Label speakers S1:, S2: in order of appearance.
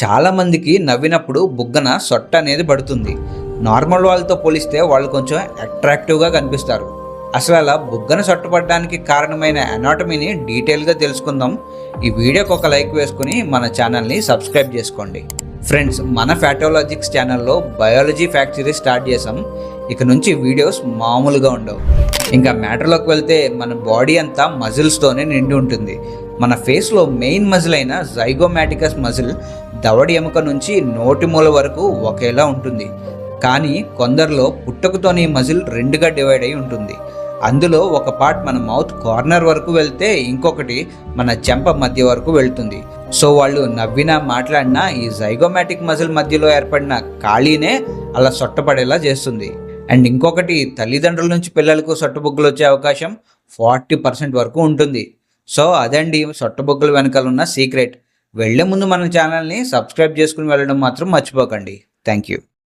S1: చాలామందికి నవ్వినప్పుడు బుగ్గన సొట్ట అనేది పడుతుంది. నార్మల్ వాళ్ళతో పోలిస్తే వాళ్ళు కొంచెం అట్రాక్టివ్గా కనిపిస్తారు. అసలు అలా బుగ్గన సొట్టపడడానికి కారణమైన అనాటమీని డీటెయిల్గా తెలుసుకుందాం. ఈ వీడియోకి ఒక లైక్ వేసుకుని మన ఛానల్ని సబ్స్క్రైబ్ చేసుకోండి. ఫ్రెండ్స్ మన ఫ్యాటోలాజిక్స్ ఛానల్లో బయాలజీ ఫ్యాక్ట్ సిరీస్ స్టార్ట్ చేసాం ఇక నుంచి వీడియోస్ మామూలుగా ఉండవు. ఇంకా మ్యాటర్లోకి వెళ్తే మన బాడీ అంతా మజిల్స్తోనే నిండి ఉంటుంది. మన ఫేస్లో మెయిన్ మజిల్ అయిన జైగోమాటికస్ మజిల్ దవడి ఎముక నుంచి నోటి మూల వరకు ఒకేలా ఉంటుంది. కానీ కొందరిలో పుట్టుకతోని మజిల్ రెండుగా డివైడ్ అయి ఉంటుంది. అందులో ఒక పార్ట్ మన మౌత్ కార్నర్ వరకు వెళ్తే ఇంకొకటి మన చెంప మధ్య వరకు వెళ్తుంది. సో వాళ్ళు నవ్వినా మాట్లాడినా ఈ జైగోమాటిక్ మజిల్ మధ్యలో ఏర్పడిన ఖాళీనే అలా సొట్టపడేలా చేస్తుంది. అండ్ ఇంకొకటి తల్లిదండ్రుల నుంచి పిల్లలకు సొట్టబుగ్గులు వచ్చే అవకాశం ఫార్టీ పర్సెంట్ వరకు ఉంటుంది. సో అదండి సొట్టబొగ్గుల వెనకాల ఉన్న సీక్రెట్. వెళ్ళే ముందు మన ఛానల్ని సబ్స్క్రైబ్ చేసుకుని వెళ్ళడం మాత్రం మర్చిపోకండి. Thank you.